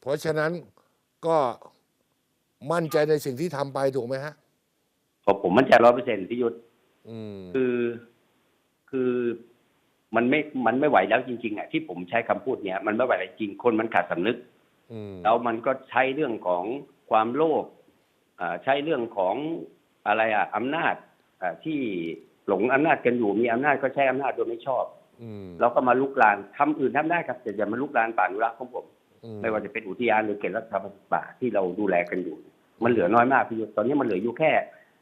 เพราะฉะนั้นก็มั่นใจในสิ่งที่ทำไปถูกไหมฮะ ผมผมมั่นใจร้อยเปอร์เซ็นต์พี่ยุทธอืม คือคือมันไม่มันไม่ไหวแล้วจริงๆอะที่ผมใช้คำพูดเนี้ยมันไม่ไหวแล้วจริงคนมันขาดสำนึก อืม แล้วมันก็ใช้เรื่องของความโลภอ่าใช้เรื่องของอะไรอะอำนาจอ่าที่หลงอำนาจกันอยู่มีอำนาจก็ใช้อำนาจโดยไม่ชอบ อืม แล้วก็มาลุกลานทำอื่นทำได้ครับแต่อย่ามาลุกลานป่าอนุรักษ์ของผมอื ไม่ว่าจะเป็นอุทยานหรือเขตรักษาพันธุ์ป่าที่เราดูแลกันอยู่ มันเหลือน้อยมากพี่ยุทธตอนนี้มันเหลืออยู่แค่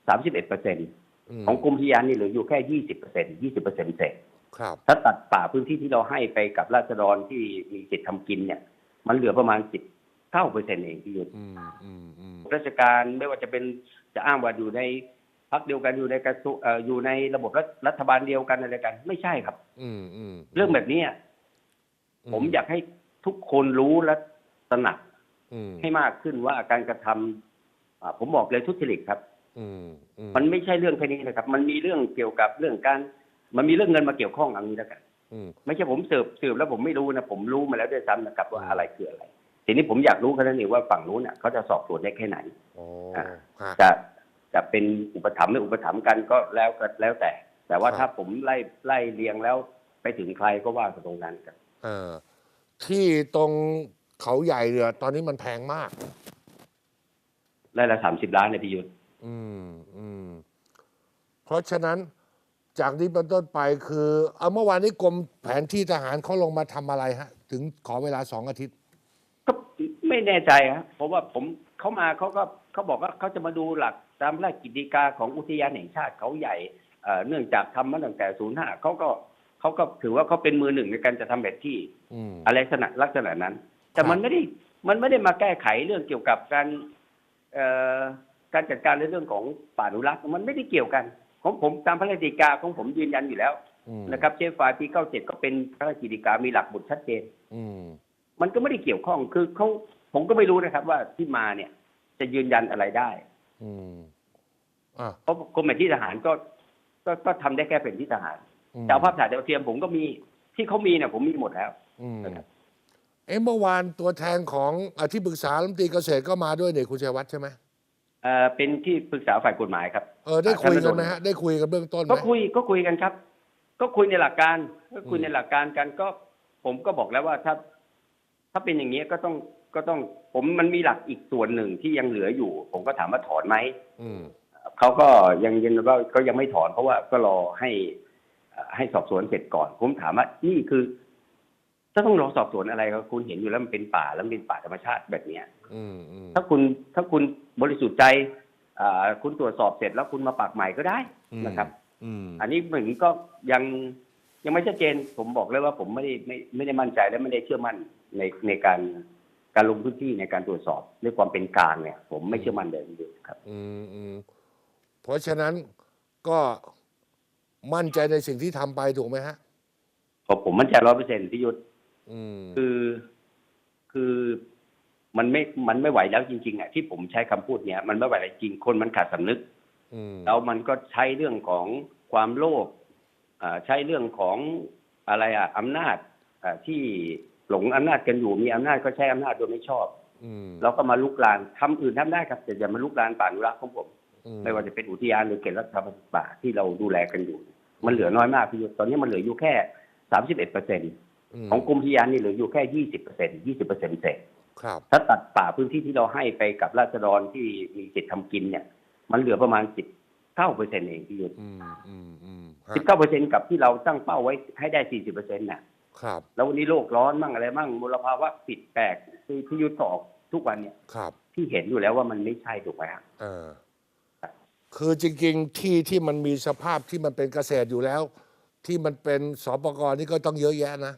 สามสิบเอ็ดเปอร์เซ็นมของกรมอุทยานนี่เหลืออยู่แค่ยี่สิบเปอร์เซ็นยี่สิบเปอร์เซ็นเศษครับถ้าตัดป่าพื้นที่ที่เราให้ไปกับราษฎรที่มีสิทธิ์ทำกินเนี่ย มันเหลือประมาณสิบเท่าเปอร์เซ็นต์เองพี่ยุทธอืมอืมอืมราชการไม่ว่าจะเป็นจะอ้างว่าอยู่ในพักเดียวกันอยู่ในกระทรวงเอ่ออยู่ในระบบรัฐรัฐบาลเดียวกันอะไรกัน ไม่ใช่ครับ อืมอืมเรื่องแบบนี้อะผมอยากให้ ทุกคนรู้และตระหนักอืมให้มากขึ้นว่าการกระทำอ่าผมบอกเลยทุจริตครับอืมอืมมันไม่ใช่เรื่องแค่นี้นะครับ มันมีเรื่องเกี่ยวกับเรื่องการ มันมีเรื่องเงินมาเกี่ยวข้องเอันนี้แล้วกันอืมไม่ใช่ผมสืบสืบแล้วผมไม่รู้นะผมรู้มาแล้วด้วยซ้ำนะครับว่าอะไรคืออะไรทีนี้ผมอยากรู้แค่นั้นเองว่าฝั่งนู้นเน่ะเขาจะสอบสวนได้แค่ไหนโอ้อ่าฮะจะจะเป็นอุปถัมภ์ไม่อุปถัมภ์กันก็แล้วก็แล้วแต่ แต่ว่าครับถ้าผมไล่ไล่เรียงแล้วไปถึงใครก็ว่ากันตรงนั้นครับเออ ที่ตรงเขาใหญ่เนี่ยตอนนี้มันแพงมากไล่ละสามสิบล้านในยพิยุทธ์อืมอืมเพราะฉะนั้นจากนี้เป็นต้นไปคือเอาเมื่อวานนี้กรมแผนที่ทหารเขาลงมาทำอะไรฮะ ถึงขอเวลาสองอาทิตย์ ก็ไม่แน่ใจครับเพราะว่าผมเขามาเขาก็เขาบอกว่าเขาจะมาดูหลักตามราชกิจฎีกาของอุทยานแห่งชาติเขาใหญ่เอ่อเนื่องจากทำมาตั้งแต่ศูนย์ห้าเขาก็เขาก็ถือว่าเขาเป็นมือหนึ่งในการจะทำแบบที่ อืมอะไรลักษณะลักษณะนั้น แต่มันไม่ได้มันไม่ได้มาแก้ไขเรื่องเกี่ยวกับการเอ่อการจัดการในเรื่องของป่าอนุรักษ์มันไม่ได้เกี่ยวกัน ของผมตามพระราชกิจฎีกาของผมยืนยันอยู่แล้วอืมนะครับเชฟไฟล์ปี97ก็เป็นพระราชกิจฎีกามีหลักบุตรชัดเจนอืมมันก็ไม่ได้เกี่ยวข้องคือเขาผมก็ไม่รู้นะครับ ว่าที่มาเนี่ย จะยืนยันอะไรได้อืมอะเพราะกรมแผนที่ทหารก็ก็ก็ทำได้แค่แผนที่ทหารอืมแต่เอาภาพถ่ายดาวเทียมผมก็มี ที่เขามีเนี่ยผมมีหมดแล้วอืมนะครับเอ้เมื่อวานตัวแทนของอาที่ปรึกษารัฐมนตรีเกษตรก็มาด้วยเนี่ยคุณชัยวัฒน์ใช่ไหมเอ่อเป็นที่ปรึกษาฝ่ายกฎหมายครับเออได้คุยกันไหมฮะได้คุยกันเบื้องต้นไหมก็คุยก็คุยกันครับ ก็คุยในหลักการก็คุยอืมในหลักการกันก็ ผมก็บอกแล้วว่าถ้า ถ้าเป็นอย่างนี้ก็ต้องก็ต้องผมมันมีหลักอีกส่วนหนึ่งที่ยังเหลืออยู่ ผมก็ถามว่าถอนไหมอืมเขาก็ยังยืนยันว่าก็ยังไม่ถอนเพราะว่าก็รอให้เอ่อ ให้สอบสวนเสร็จก่อน ผมถามว่านี่คือถ้าต้องรอสอบสวนอะไรครับคุณเห็นอยู่แล้วมันเป็นป่าแล้วมันเป็นป่าธรรมชาติแบบเนี้ยอืมอืมถ้าคุณถ้าคุณบริสุทธิ์ใจอ่าคุณตรวจสอบเสร็จแล้วคุณมาปักใหม่ก็ได้นะครับ อืมอันนี้เหมือนก็ยังยังไม่ชัดเจนผมบอกเลยว่าผมไม่ได้ไม่ไม่ได้มั่นใจและไม่ได้เชื่อมั่นในในการการลงพื้นที่ในการตรวจสอบด้วยความเป็นกลางเนี่ย ผมไม่เชื่อมั่นเลยจริงๆครับ อืมอืมเพราะฉะนั้นก็ มั่นใจในสิ่งที่ทำไปถูกไหมฮะ ผมผมมั่นใจร้อยเปอร์เซ็นต์พี่ยุทธอืม คือคือมันไม่มันไม่ไหวแล้วจริงๆอะที่ผมใช้คำพูดเนี้ยมันไม่ไหวแล้วจริงคนมันขาดสำนึก อืม แล้วมันก็ใช้เรื่องของความโลภอ่าใช้เรื่องของอะไรอะอำนาจอ่าที่หลงอำนาจกันอยู่มีอำนาจก็ใช้อำนาจโดยไม่ชอบ อืม แล้วก็มาลุกลานทำอื่นทำได้ครับแต่อย่ามาลุกลานป่าอนุรักษ์ของผมอื ไม่ว่าจะเป็นอุทยานหรือเขตรักษาพันธุ์ป่าที่เราดูแลกันอยู่ มันเหลือน้อยมากพี่ยุทธตอนนี้มันเหลืออยู่แค่สามสิบเอ็ดเปอร์เซ็นมของกรมอุทยานนี่เหลืออยู่แค่ยี่สิบเปอร์เซ็นยี่สิบเปอร์เซ็นต์เศษครับถ้าตัดป่าพื้นที่ที่เราให้ไปกับราษฎรที่มีสิทธิ์ทำกินเนี่ย มันเหลือประมาณสิบเก้าเปอร์เซ็นต์เองพี่ยุทธอืมอืมอืมฮะสิบเก้าเปอร์เซ็นต์กับที่เราตั้งเป้าไว้ให้ได้สี่สิบเปอร์เซ็นต์น่ะครับ แล้ววันนี้โลกร้อนมั่งอะไรมั่งมลภาวะปิดแปลกที่พี่ยุทธตอกทุกวันเนี่ยครับ ที่เห็นอยู่แล้วว่ามันไม่ใช่ถูกไหมครับเออ คือจริงๆที่ที่มันมีสภาพที่มันเป็นเกษตรอยู่แล้ว ที่มันเป็นสปกรนี่ก็ต้องเยอะแยะนะ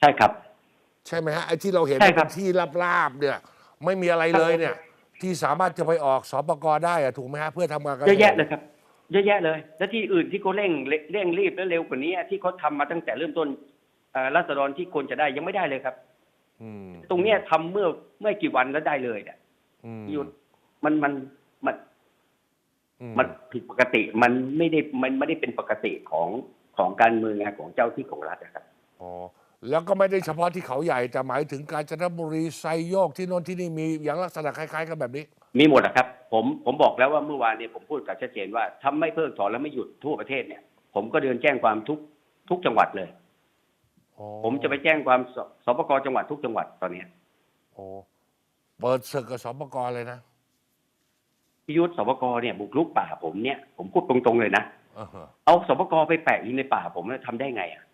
ใช่ครับ ใช่ไหมฮะไอ้ที่เราเห็นใช่ครับเป็นที่ราบๆเนี่ย ไม่มีอะไรเลยเนี่ย ที่สามารถจะไปออกสปกรได้อะถูกไหมฮะเพื่อทำการเกษตรเยอะแยะเลยครับ เยอะแยะเลย แล้วที่อื่นที่เขาเร่งเร่งรีบและเร็วกว่านี้ที่เขาทำมาตั้งแต่เริ่มต้นเอ่อรัษฎรที่ควรจะได้ยังไม่ได้เลยครับ อืมตรงเนี้ยทำเมื่อเมื่อกี่วันแล้วได้เลยเนี่ยอืม หยุดมันมันมันอื มันผิดปกติมันไม่ได้มันไม่ได้เป็นปกติของของการเมืองไงของเจ้าที่ของรัฐนะครับอ๋อแล้วก็ไม่ได้เฉพาะที่เขาใหญ่แต่หมายถึงกาญจนบุรีไซโยกที่โน่นที่นี่มีอย่างลักษณะคล้ายๆ กันแบบนี้ มีหมดนะครับ ผมผมบอกแล้วว่าเมื่อวานเนี่ยผมพูดกับชัดเจนว่าถ้าไม่เพิกถอนและไม่หยุดทั่วประเทศเนี่ย ผมก็เดินแจ้งความทุกทุกจังหวัดเลยผมจะไปแจ้งความสสปกจังหวัดทุกจังหวัดตอนเนี้ยโอ้เปิดศึกกับสปกเลยนะ พิยุทธสปกเนี่ยบุกรุกป่าผมเนี่ยผมพูดตรงๆเลยนะอ่าฮะเอาสปกไปแปะอยู่ในป่าผมเนี่ยทำได้ไงอะ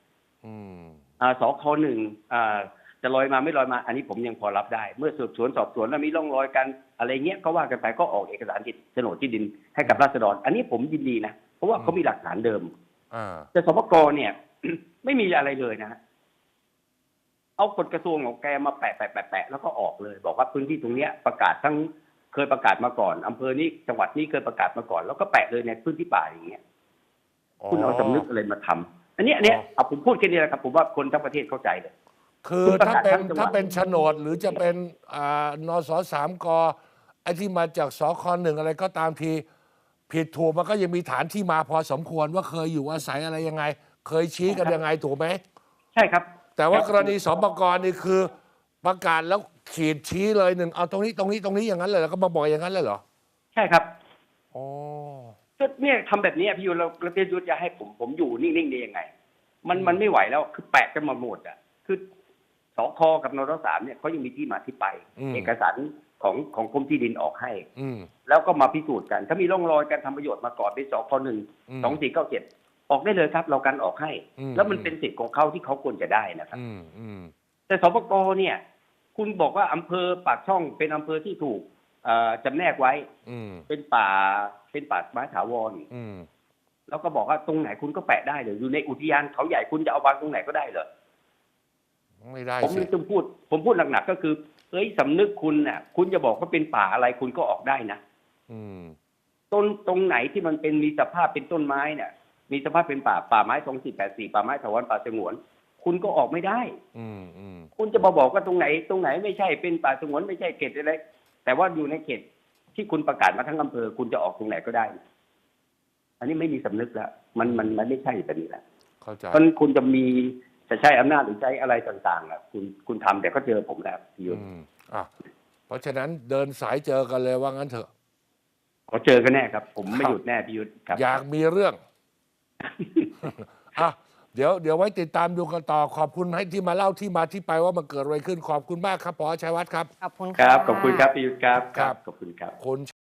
อืมอ่าสคหนึ่งอ่าจะลอยมาไม่ลอยมา อันนี้ผมยังพอรับได้ เมื่อสืบสวนสอบสวนแล้วมีร่องรอยกันอะไรเงี้ยก็ว่ากันไปก็ออกเอกสารที่โฉนดที่ดินให้กับราษฎร อันนี้ผมยินดีนะเพราะว่าเขามีหลักฐานเดิม อ่าแต่สปกเนี่ย ไม่มีอะไรเลยนะฮะเอากฎกระทรวงของแกมาแปะแปะแปะแปะแล้วก็ออกเลย บอกว่าพื้นที่ตรงเนี้ยประกาศทั้ง เคยประกาศมาก่อนอำเภอนี้จังหวัดนี้เคยประกาศมาก่อน แล้วก็แปะเลยในพื้นที่ป่าอย่างเงี้ยคุณเอาสำนึกอะไรมาทำอันเนี้ยอันเนี้ยเอาผมพูดแค่นี้แหละครับผมว่าคนทั้งประเทศเข้าใจเลย คือคุณประถ้ากาศเป็นทั้งจังหวัดถ้าเป็นโฉนดหรือจะเป็นอ่านสสามกไอ้ที่มาจากสคหนึ่งอะไรก็ตามที ผิดถูกมันก็ยังมีฐานที่มาพอสมควรว่าเคยอยู่อาศัยอะไรยังไง เคยชี้กันยังไงถูกไหม ใช่ครับ แต่ว่ากรณีสปกนี่คือ ประกาศแล้วขีดชี้เลยหนึ่งเอาตรงนี้ตรงนี้ตรงนี้อย่างนั้นเลยแล้วก็มาบอกอย่างนั้นเลยเหรอใช่ครับอ๋อก็เนี่ยทำแบบนี้พี่ยุทธแล้วแล้วพี่ยุทธจะให้ผมผมอยู่นิ่งๆได้ยังไง มันมันไม่ไหวแล้วคือแปะกันมาหมดอะ คือสคกับนรสามเนี่ยเขายังมีที่มาที่ไป เอกสารของของกรมที่ดินออกให้ อืมแล้วก็มาพิสูจน์กัน ถ้ามีร่องรอยการทำประโยชน์มาก่อนเป็นสคหนึ่งอืมสองสี่เก้าเจ็ดออกได้เลยครับ เรากันออกให้อืมแล้วมันเป็นสิทธิ์ของเขาที่เขาควรจะได้นะครับอืมอืมแต่สปกเนี่ย คุณบอกว่าอำเภอปากช่องเป็นอำเภอที่ถูกเอ่อจำแนกไว้ อืมเป็นป่าเป็นป่าไม้ถาวร อืมแล้วก็บอกว่าตรงไหนคุณก็แปะได้เลยอยู่ในอุทยานเขาใหญ่คุณจะเอาวางตรงไหนก็ได้เหรอไม่ได้ผมสิจึงพูด ผมพูดหนักๆก็คือเฮ้ยสำนึกคุณน่ะ คุณจะบอกว่าเป็นป่าอะไรคุณก็ออกได้นะอืมต้นตรงไหนที่มันเป็นมีสภาพเป็นต้นไม้เนี่ย มีสภาพเป็นป่าป่าไม้สองสี่แปดสี่ป่าไม้ถาวรป่าสงวน คุณก็ออกไม่ได้ อืมอืมคุณจะมาบอกว่าตรงไหน ตรงไหนไม่ใช่เป็นป่าสงวนไม่ใช่เขตอะไรแต่ว่าอยู่ในเขตที่คุณประกาศมาทั้งอำเภอ คุณจะออกตรงไหนก็ได้ อันนี้ไม่มีสำนึกแล้วมันมันมันไม่ใช่แบบนี้แล้วเข้าใจเพราะฉะนั้นคุณจะมีจะใช้อำนาจหรือใช้อะไรต่างๆอะคุณคุณทำแต่ก็เจอผมแล้วพี่ยุทธอืมอะเพราะฉะนั้นเดินสายเจอกันเลยว่างั้นเถอะ ขอเจอกันแน่ครับ ผมไม่ครับหยุดแน่พี่ยุทธครับ อยากมีเรื่องอะ เดี๋ยวเดี๋ยวไว้ติดตามดูกันต่อขอบคุณให้ที่มาเล่าที่มาที่ไปว่ามันเกิดอะไรขึ้นขอบคุณมากครับปอชัยวัฒน์ครับ ขอบคุณคค่ะรับขอบคุณครับพี่ยุทธครับ ครับ ขอบคุณครับคุณ